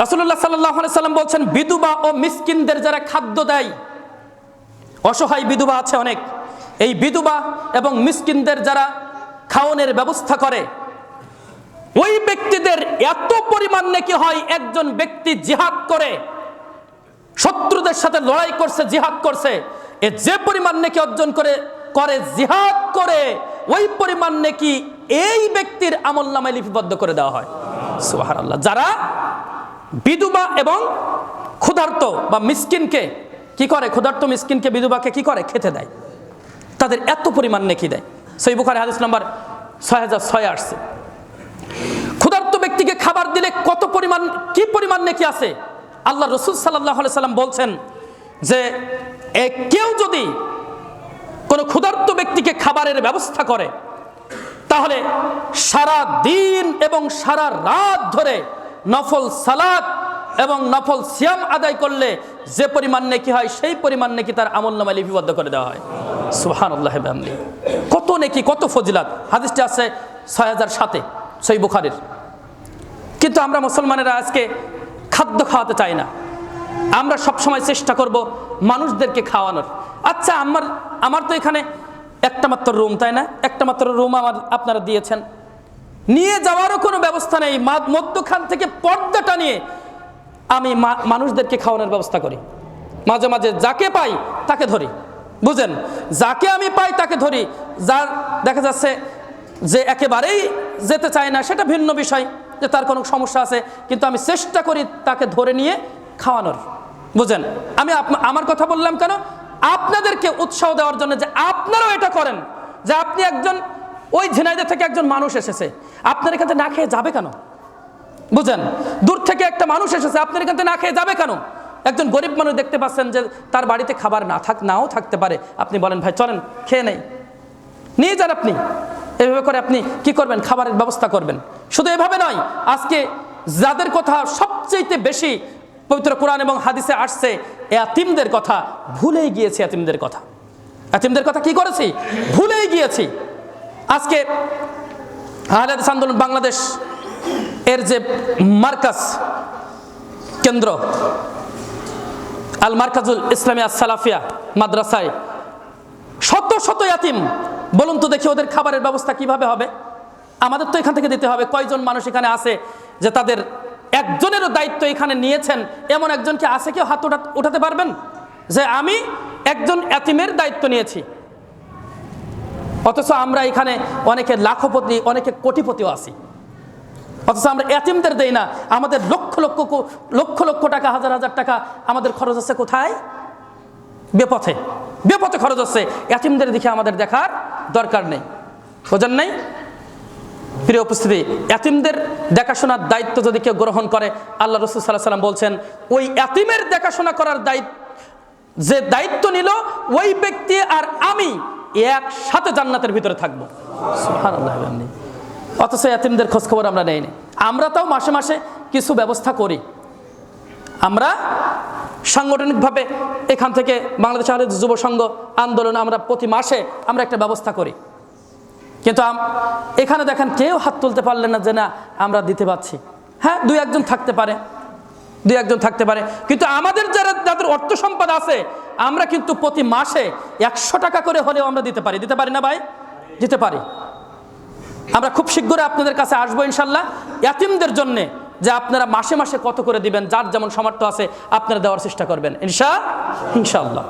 রাসুল্লাহ সাল্লাহ সাল্লাম বলছেন, বিধবা ও মিসকিনদের যারা খাদ্য দেয়, অসহায় বিধবা আছে অনেক, এই বিধবা এবং মিসকিনদের যারা খাওয়ানোর ব্যবস্থা করে, ওই ব্যক্তিদের এত পরিমাণ নাকি হয়, একজন ব্যক্তি জিহাদ করে, শত্রুদের সাথে লড়াই করছে, জিহাদ করছে, এ যে পরিমাণ নাকি অর্জন করে করে, জিহাদ করে, ওই পরিমাণ নাকি এই ব্যক্তির আমল নামায় লিপিবদ্ধ করে দেওয়া হয়। সুহার যারা বিধবা এবং ক্ষুধার্ত বা মিসকিনকে কি করে? ক্ষুধার্ত মিসকিনকে বিধবাকে কি করে? খেতে দেয়। তাদের এত পরিমাণ নেকি দেয়। সেই বুখারে হাদিস নাম্বার ছয় হাজার ছয় আসছে। ক্ষুধার্ত ব্যক্তিকে খাবার দিলে কত পরিমাণ, কি পরিমাণ নেকি আছে? আল্লাহ রসুল সাল্লাহ সাল্লাম বলছেন যে কেউ যদি কোনো ক্ষুধার্ত ব্যক্তিকে খাবারের ব্যবস্থা করে, তাহলে সারা দিন এবং সারা রাত ধরে নফল সালাদ এবং নফল সিয়াম আদায় করলে যে পরিমাণ নেকি হয়, সেই পরিমাণ নেকি তার আমল নামায় লিপিবদ্ধ করে দেওয়া হয়। সুহান আল্লাহ কত নেকি, কত ফজিলাত? হাদিসটি আছে ছয় হাজার সাতে, সেই বুখারের। কিন্তু আমরা মুসলমানেরা আজকে খাদ্য খাওয়াতে চাই না। আমরা সব সময় চেষ্টা করব মানুষদেরকে খাওয়ানোর। আচ্ছা আমার আমার তো এখানে একটা মাত্র রুম তাই না? একটা মাত্র রুম আমার আপনারা দিয়েছেন। নিয়ে যাওয়ারও কোনো ব্যবস্থা নেই। মধ্যখান থেকে পর্দাটা নিয়ে আমি মানুষদেরকে খাওয়ানোর ব্যবস্থা করি। মাঝে মাঝে যাকে পাই তাকে ধরি। বুঝেন? যাকে আমি পাই তাকে ধরি। যার দেখা যাচ্ছে যে একেবারেই যেতে চায় না, সেটা ভিন্ন বিষয় যে তার কোনো সমস্যা আছে, কিন্তু আমি চেষ্টা করি তাকে ধরে নিয়ে খাওয়ানোর। বুঝেন? আমি আমার কথা বললাম কেন? আপনাদেরকে উৎসাহ দেওয়ার জন্য যে আপনারাও এটা করেন। যে আপনি একজন ওই ঝিনাইদে থেকে একজন মানুষ এসেছে। আপনার এখান থেকে না খেয়ে যাবে কেন? বুঝেন? দূর থেকে একটা মানুষ এসেছে, আপনার এখান থেকে না খেয়ে যাবে কেন? একজন গরিব মানুষ দেখতে পাচ্ছেন যে তার বাড়িতে খাবার না থাক, নাও থাকতে পারে। আপনি বলেন, ভাই, চলেন, খেয়ে নেই। নিয়ে যান আপনি। এভাবে করে আপনি কি করবেন? খাবারের ব্যবস্থা করবেন। শুধু এভাবে নয়, আজকে যাদের কথা সবচেয়ে বেশি পবিত্র কোরআন এবং হাদিসে আসছে, এতিমদের কথা ভুলেই গিয়েছি এতিমদের কথা। এতিমদের কথা কি করেছি? ভুলেই গিয়েছি। আজকে আহলাদিস আন্দোলন বাংলাদেশ এর যে মার্কাস কেন্দ্র আল মার্কাজুল ইসলামী সালাফিয়া মাদ্রাসায় শত শত ইয়াতিম, বলুন তো দেখি ওদের খাবারের ব্যবস্থা কীভাবে হবে? আমাদের তো এখান থেকে দিতে হবে। কয়জন মানুষ এখানে আছে যে তাদের একজনেরও দায়িত্ব এখানে নিয়েছেন? এমন একজনকে আছে কেউ হাত উঠা- উঠাতে পারবেন? যে আমি একজন এতিমের দায়িত্ব নিয়েছি। অথচ আমরা এখানে অনেকে লাখপতি, অনেকে কোটিপতিও আছি। অথচ আমরা এতিমদের দেই না। আমাদের লক্ষ লক্ষ লক্ষ লক্ষ টাকা, হাজার হাজার টাকা আমাদের খরচ আছে কোথায়? বেপথে। বেপথে খরচ হচ্ছে এতিমদের দিকে আমাদের দেখার দরকার নেই। বোঝেন নাই? প্রিয় উপস্থিতি, এতিমদের দেখাশোনার দায়িত্ব যদি কেউ গ্রহণ করে, আল্লাহ রসুল সাল্লাহ সাল্লাম বলছেন, ওই এতিমের দেখাশোনা করার দায়িত্ব, যে দায়িত্ব নিল, ওই ব্যক্তি আর আমি একসাথে জান্নাতের ভিতরে থাকব। অথচ এতিমদের খোঁজখবর আমরা নেই আমরা তাও মাসে মাসে কিছু ব্যবস্থা করি। আমরা সাংগঠনিকভাবে এখান থেকে বাংলাদেশ আহলে যুব সংঘ আন্দোলন আমরা প্রতি মাসে আমরা একটা ব্যবস্থা করি। কিন্তু এখানে দেখেন কেউ হাত তুলতে পারলেন না যে না, আমরা দিতে পারছি। হ্যাঁ দুই একজন থাকতে পারে। দুই একজন থাকতে পারে। কিন্তু আমাদের যারা যাদের অর্থ সম্পদ আছে আমরা কিন্তু প্রতি মাসে একশো টাকা করে হলেও আমরা দিতে পারি। দিতে পারি না ভাই? দিতে পারি। আমরা খুব শীঘ্রই আপনাদের কাছে আসব ইনশাল্লাহ। ইয়াতিমদের জন্যে যে আপনারা মাসে মাসে কত করে দিবেন, যার যেমন সামর্থ্য আছে, আপনারা দেওয়ার চেষ্টা করবেন। ইনশা ইনশাল্লাহ।